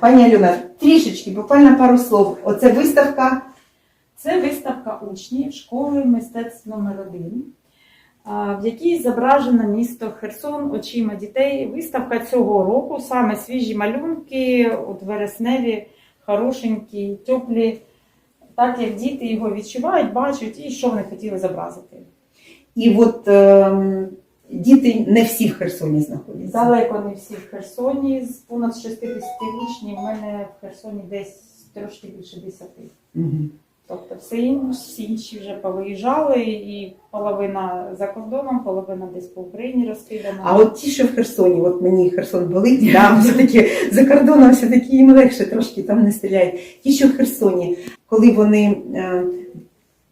Пані Альона, трішечки, буквально пару слов. Оце виставка. Це виставка учнів школи мистецтв номер 1 в якій зображено місто Херсон очима дітей. Виставка цього року, саме свіжі малюнки, от вересневі, хорошенькі, теплі, так як діти його відчувають, бачать і що вони хотіли зобразити. І от ем, діти не всі в Херсоні знаходяться. Далеко не всі в Херсоні, з понад 60 учнів, в мене в Херсоні десь трошки більше 10. Мгм. Тобто всі інші, інші вже повиїжджали, і половина за кордоном, половина десь по Україні розкидана. А от ті, що в Херсоні, от мені Херсон болить, да, все-таки за кордоном все-таки їм легше трошки там не стріляють. Ті, що в Херсоні, коли вони е,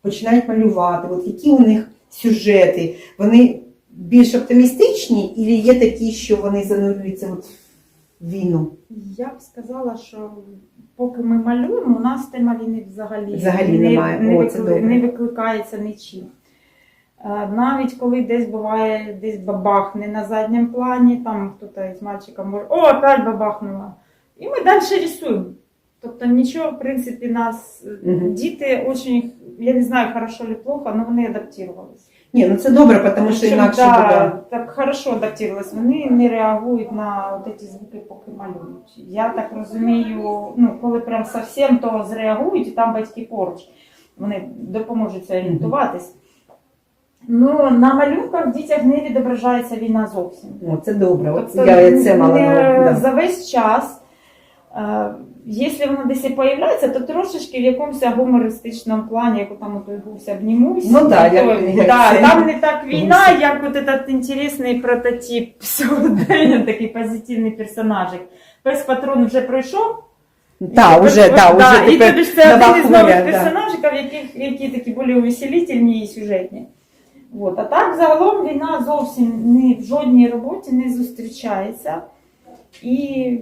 починають малювати, от які у них сюжети, вони більш оптимістичні, і є такі, що вони занурюються от в війну? Я б сказала, що поки ми малюємо, у нас тема війни взагалі, Взагалі не, немає. не, О, це викли- добре. не викликається нічим. Е, Навіть коли десь буває десь бабахне на задньому плані, там хтось з мальчиком може, о, опять бабахнула. І ми далі рисуємо. Тобто нічого, в принципі, нас Мгм. діти очень, я не знаю, хорошо чи плохо, але вони адаптувалися. Ні, ну це добре, тому що інакше да, буде. так хорошо адаптувалися. Вони не реагують на от ці звуки, поки малюють. Я так розумію, ну коли прям зовсім то зреагують, і там батьки поруч, вони допоможуть орієнтуватись. Ну, на малюнках в дітях не відображається війна зовсім. О, це добре. От Тобто я це мала. на- да. за весь час, якщо воно десь і появляється, то трошечки в якомусь гумористичному плані, як там той обнімусь. Ну да, як- як да, це. там не так війна, як от этот інтересний прототип такий позитивний персонажик. Пес патрон вже пройшов. Так, уже, да, уже і тобі ж це один із нових да. персонажів, яких, які такі більш увеселительні і сюжетні. От. А так загалом війна зовсім ні в жодній роботі не зустрічається. І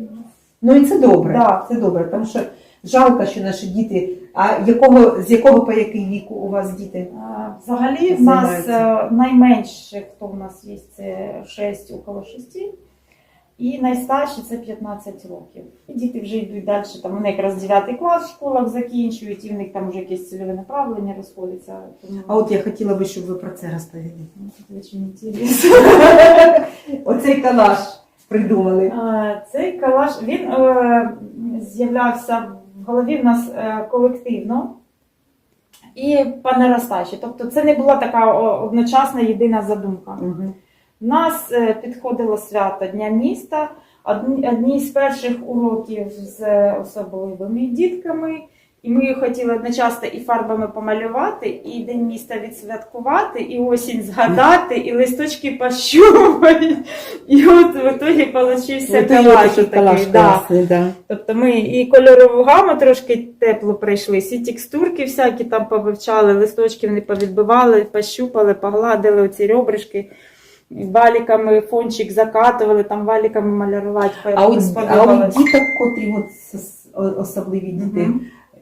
Ну і це добре. Да. Це добре, тому що жалко, що наші діти. А якого з якого по який вік у вас діти? а, взагалі в нас е, найменше, хто в нас є, це 6, около 6. І найстарші це 15 років. І діти вже йдуть далі. Там вони якраз 9 клас в школах закінчують, і в них там вже якесь цільове направлення розходиться. Тому А от я хотіла би, щоб ви про це розповіли. ну, це дуже інтересно. Оцей калаш придумали. Цей калаш він е, з'являвся в голові в нас е, колективно і по наростачі. Тобто це не була така одночасна єдина задумка. Угу. У нас е, підходило свято Дня міста, одні, одні з перших уроків з особливими дітками. І ми хотіли одночасно і фарбами помалювати, і День міста відсвяткувати, і осінь згадати, і листочки пощупати. І от в ітогі получився калаш. такий, да. да. Тобто ми і кольорову гаму трошки тепло прийшли, всі текстурки всякі там повивчали, листочки вони повідбивали, пощупали, погладили оці ребришки. Валіками фончик закатували, там валіками малярувати. А от, а от діток, котрі от особливі діти, Мгм.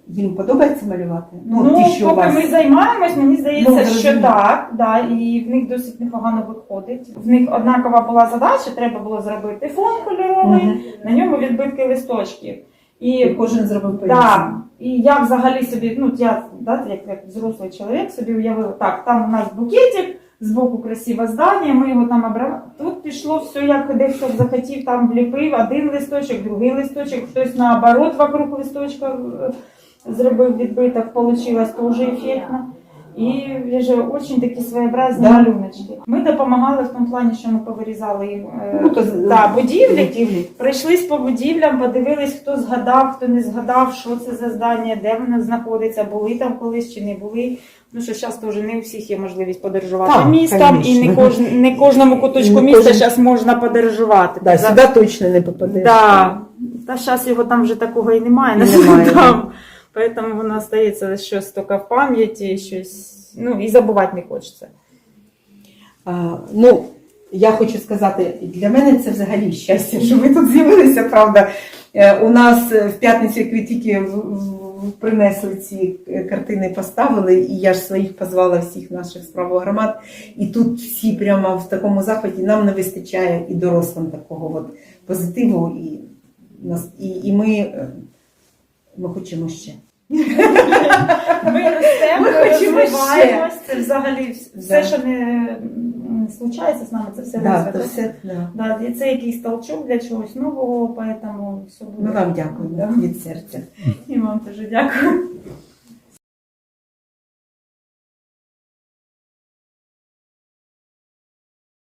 Їм подобається малювати? Ну, ті, що у поки вас... ми займаємось, мені здається, Ну, що так, да, і в них досить непогано виходить. В них однакова була задача, треба було зробити фон кольоровий, Мгм. на ньому відбитки листочків. І І кожен зробив по Так, і я взагалі собі, ну я да, як, як взрослий чоловік собі уявила, так, там у нас букетик, збоку красиве здання, ми його там обрали. Тут пішло все, як дехто захотів, там вліпив один листочок, другий листочок, хтось наоборот вокруг листочка е, зробив відбиток, получилось теж ефектно. І вже дуже такі своєобразні Да. малюночки. Ми допомагали в тому плані, що ми повирізали їм е, Ну, то, да, будівлі. будівлі. Прийшлись по будівлям, подивились, хто згадав, хто не згадав, що це за здання, де воно знаходиться, були там колись чи не були. Ну що зараз теж не у всіх є можливість подорожувати Так, містом, і не, конечно. кож, не кожному куточку Не міста кожен- зараз можна подорожувати. Да, сюди точно не попадеш. Да. Та зараз його там вже такого і немає. Немає, там. Тому воно стається щось тільки в пам'яті, щось. Ну і забувати не хочеться. А, ну, я хочу сказати, для мене це взагалі щастя, що ви тут з'явилися, правда. Е, У нас е, в п'ятницю, як принесли ці е, картини, поставили, і я ж своїх позвала всіх наших справогромад. І тут всі прямо в такому захваті нам не вистачає і дорослим такого от позитиву. І і, і ми, ми хочемо ще. Ми ростемо, Ми хочемо розвиваємось. Це взагалі все, Да. що не случається з нами, це все Да, розвиток. то все, да. Да, і це якийсь толчок для чогось нового, поэтому все буде. Ми вам дякуємо Да. від серця. І вам теж дякую.